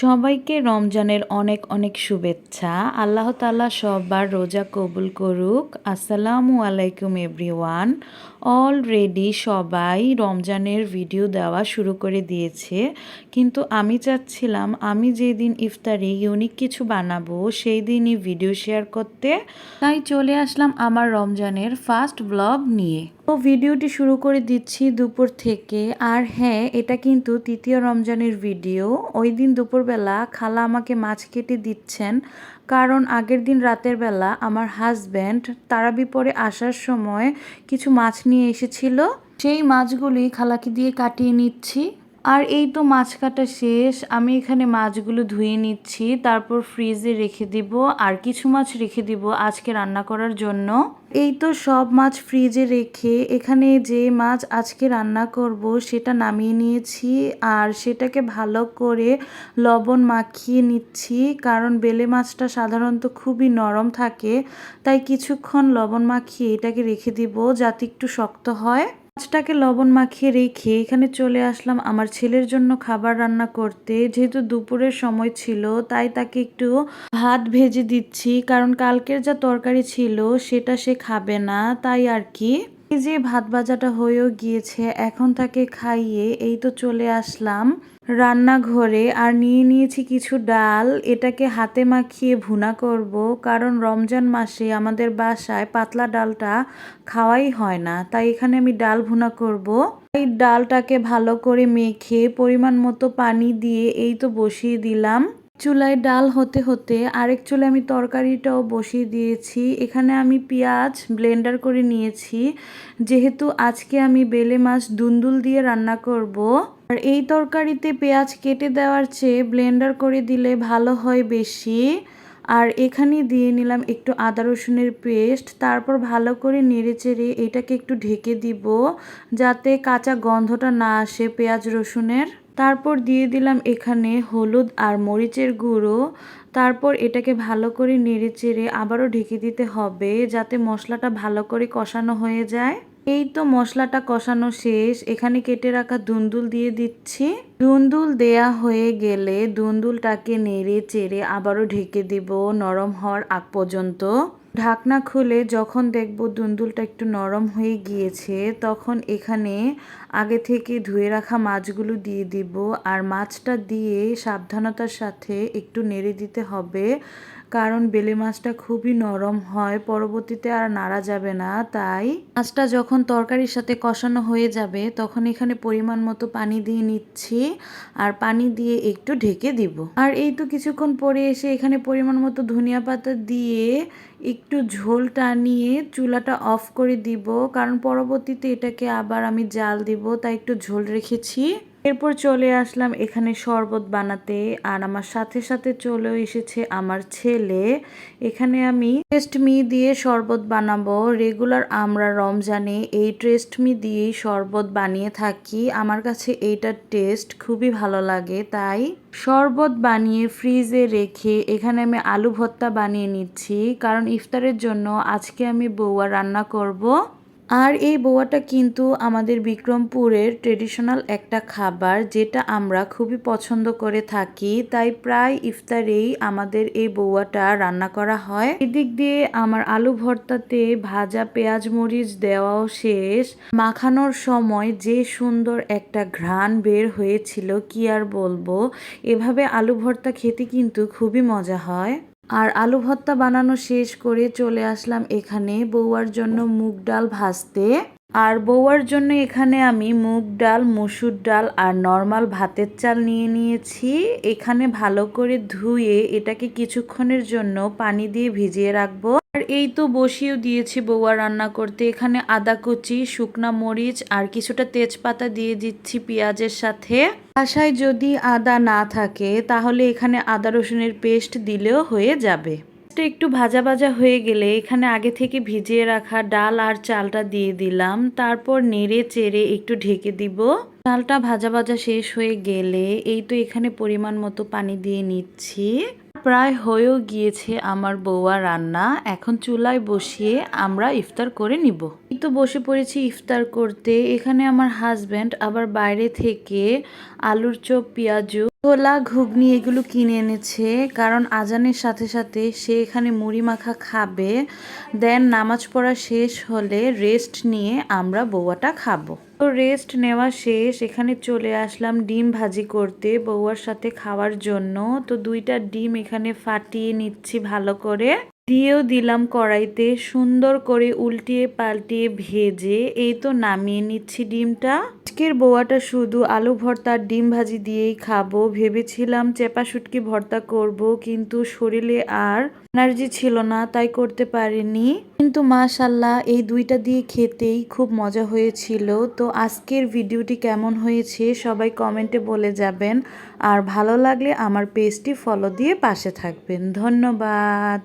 সবাইকে রমজানের অনেক অনেক শুভেচ্ছা। আল্লাহ তালা সবার রোজা কবুল করুক। আসসালামু আলাইকুম এভরিওয়ান। অলরেডি সবাই রমজানের ভিডিও দেওয়া শুরু করে দিয়েছে। কিন্তু আমি চাচ্ছিলাম, আমি যেদিন ইফতারে ইউনিক কিছু বানাবো সেই দিনই ভিডিও শেয়ার করতে। তাই চলে আসলাম আমার রমজানের ফার্স্ট ব্লগ নিয়ে। তো ভিডিওটি শুরু করে দিচ্ছি দুপুর থেকে। আর হ্যাঁ এটা কিন্তু তৃতীয় রমজানের ভিডিও। ওই দিন দুপুরবেলা খালা আমাকে মাছ কেটে দিচ্ছেন। কারণ আগের দিন রাতের বেলা আমার হাজব্যান্ড তারাবি পরে আসার সময় কিছু মাছ নিয়ে এসেছিল। সেই মাছগুলি খালাকে দিয়ে কাটিয়ে নিচ্ছি। আর এই তো মাছ কাটা শেষ, আমি এখানে মাছগুলো ধুয়ে নিচ্ছি, তারপর ফ্রিজে রেখে দিব, আর কিছু মাছ রেখে দিব আজকে রান্না করার জন্য। এই তো সব মাছ ফ্রিজে রেখে এখানে যে মাছ আজকে রান্না করব সেটা নামিয়ে নিয়েছি, আর সেটাকে ভালো করে লবণ মাখিয়ে নিচ্ছি, কারণ বেলে মাছটা সাধারণত খুবই নরম থাকে, তাই কিছুক্ষণ লবণ মাখিয়ে এটাকে রেখে দিব যাতে একটু শক্ত হয়। মাছটাকে লবণ মাখিয়ে রেখে এখানে চলে আসলাম আমার ছেলের জন্য খাবার রান্না করতে। যেহেতু দুপুরের সময় ছিল, তাই তাকে একটু ভাত ভেজে দিচ্ছি। কারণ কালকের যা তরকারি ছিল, সেটা সে খাবে না, তাই আর কি। এই যে ভাত ভাজাটা হয়েও গিয়েছে, এখন তাকে খাইয়ে এই তো চলে আসলাম রান্নাঘরে আর নিয়ে নিয়েছি কিছু ডাল। এটাকে হাতে মাখিয়ে ভুনা করব, কারণ রমজান মাসে আমাদের বাসায় পাতলা ডালটা খাওয়াই হয় না, তাই এখানে আমি ডাল ভুনা করব। এই ডালটাকে ভালো করে মেখে পরিমাণ মতো পানি দিয়ে এই তো বসিয়ে দিলাম। চুলায় ডাল হতে হতে আরেক চুলে আমি তরকারিটাও বসিয়ে দিয়েছি। এখানে আমি পেঁয়াজ ব্লেন্ডার করে নিয়েছি। যেহেতু আজকে আমি বেলে মাছ দুন্দুল দিয়ে রান্না করব, আর এই তরকারিতে পেঁয়াজ কেটে দেওয়ার চেয়ে ব্লেন্ডার করে দিলে ভালো হয় বেশি। আর এখানে দিয়ে নিলাম একটু আদা রসুনের পেস্ট, তারপর ভালো করে নেড়ে চেড়ে এটাকে একটু ঢেকে দিব, যাতে কাঁচা গন্ধটা না আসে পেঁয়াজ রসুনের। তারপর দিয়ে দিলাম এখানে হলুদ আর মরিচের গুঁড়ো। তারপর এটাকে ভালো করে নেড়ে চেড়ে আবারও ঢেকে দিতে হবে যাতে মশলাটা ভালো করে কষানো হয়ে যায়। এই তো মশলাটা কষানো শেষ। এখানে কেটে রাখা দুন্দুল দিয়ে দিচ্ছি। দুন্দুল দেয়া হয়ে গেলে দুন্দুলটাকে নেড়ে চেড়ে আবারও ঢেকে দিব নরম হওয়ার আগ পর্যন্ত। ঢাকনা খুলে যখন দেখব দুন্দুলটা একটু নরম হয়ে গিয়েছে, তখন এখানে আগে থেকে ধুয়ে রাখা মাছগুলো দিয়ে দিব। আর মাছটা দিয়ে সাবধানতার সাথে একটু নেড়ে দিতে হবে। কারণ বেলে মাছটা খুবই নরম হয়, পরবর্তীতে আর নাড়া যাবে না, তাই মাছটা যখন তরকারির সাথে কষানো হয়ে যাবে, তখন এখানে পরিমাণ মতো পানি দিয়ে নিচ্ছি আর পানি দিয়ে একটু ঢেকে দিব। আর এই তো কিছুক্ষণ পরে এসে এখানে পরিমাণ মতো ধনিয়া পাতা দিয়ে একটু ঝোল টানিয়ে চুলাটা অফ করে দিব, কারণ পরবর্তীতে এটাকে আবার আমি জাল দিব, তাই একটু ঝোল রেখেছি। এরপর চলে আসলাম এখানে শরবত বানাতে, আর আমার সাথে সাথে চলেও এসেছে আমার ছেলে। এখানে আমি টেস্ট মি দিয়ে শরবত বানাবো। রেগুলার আমরা রমজানে এই টেস্ট মি দিয়েই শরবত বানিয়ে থাকি। আমার কাছে এইটার টেস্ট খুবই ভালো লাগে, তাই শরবত বানিয়ে ফ্রিজে রেখে এখানে আমি আলু ভর্তা বানিয়ে নিচ্ছি। কারণ ইফতারের জন্য আজকে আমি বৌয়া রান্না করব। আর এই বোয়াটা কিন্তু আমাদের বিক্রমপুরের ট্রেডিশনাল একটা খাবার যেটা আমরা খুবই পছন্দ করে থাকি। তাই প্রায় ইফতারেই আমাদের এই বৌয়াটা রান্না করা হয়। এদিক দিয়ে আমার আলু ভর্তাতে ভাজা পেঁয়াজ মরিচ দেওয়াও শেষ। মাখানোর সময় যে সুন্দর একটা ঘ্রাণ বের হয়েছিল, কি আর বলব? এভাবে আলু ভর্তা খেতে কিন্তু খুবই মজা হয়। আর আলু ভর্তা বানানো শেষ করে চলে আসলাম এখানে বৌয়ার জন্য মুগ ডাল ভাজতে। আর বৌয়ার জন্য এখানে আমি মুগ ডাল, মসুর ডাল আর নর্মাল ভাতের চাল নিয়ে নিয়েছি। এখানে ভালো করে ধুয়ে এটাকে কিছুক্ষণের জন্য পানি দিয়ে ভিজিয়ে রাখব। আর এই তো বসিয়েও দিয়েছি বৌয়া রান্না করতে। এখানে আদা কুচি, শুকনা মরিচ আর কিছুটা তেজপাতা দিয়ে দিচ্ছি পেঁয়াজের সাথে। বাসায় যদি আদা না থাকে, তাহলে এখানে আদা রসুনের পেস্ট দিলেও হয়ে যাবে। একটু ভাজা ভাজা হয়ে গেলে এখানে আগে থেকে ভিজিয়ে রাখা ডাল আর চালটা দিয়ে দিলাম। তারপর নেড়ে চেড়ে একটু ঢেকে দিব। ডালটা ভাজা ভাজা শেষ হয়ে গেলে এই তো এখানে পরিমাণ মতো পানি দিয়ে নিচ্ছি। প্রায় হয়েও গিয়েছে আমার বউয়া রান্না। এখন চুলায় বসিয়ে আমরা ইফতার করে নিব। তো বসে পড়েছি ইফতার করতে। এখানে আমার হাজব্যান্ড আবার বাইরে থেকে আলুর চপ, পেঁয়াজু ছোলা, ঘুগনি এগুলো কিনে এনেছে। কারণ আজানের সাথে সাথে সে এখানে মুড়ি মাখা খাবে। দেন নামাজ পড়া শেষ হলে রেস্ট নিয়ে আমরা বৌয়াটা খাব। তো রেস্ট নেওয়া শেষ। এখানে চলে আসলাম ডিম ভাজি করতে বৌয়ার সাথে খাওয়ার জন্য। তো দুইটা ডিম এখানে ফাটিয়ে নিচ্ছি ভালো করে। দিয়েও দিলাম কড়াইতে সুন্দর করে উল্টিয়ে পাল্টিয়ে ভেজে। এই তো নামিয়ে নিচ্ছি ডিমটা। আজকের বোয়াটা শুধু আলু ভর্তা ডিম ভাজি দিয়েই খাব। ভেবেছিলাম চেপা শুটকি ভর্তা করব, কিন্তু শরীরে আর এনার্জি ছিল না, তাই করতে পারিনি। কিন্তু মাশাল্লাহ, এই দুইটা দিয়ে খেতেই খুব মজা হয়েছিল। তো আজকের ভিডিওটি কেমন হয়েছে সবাই কমেন্টে বলে যাবেন। আর ভালো লাগলে আমার পেজটি ফলো দিয়ে পাশে থাকবেন। ধন্যবাদ।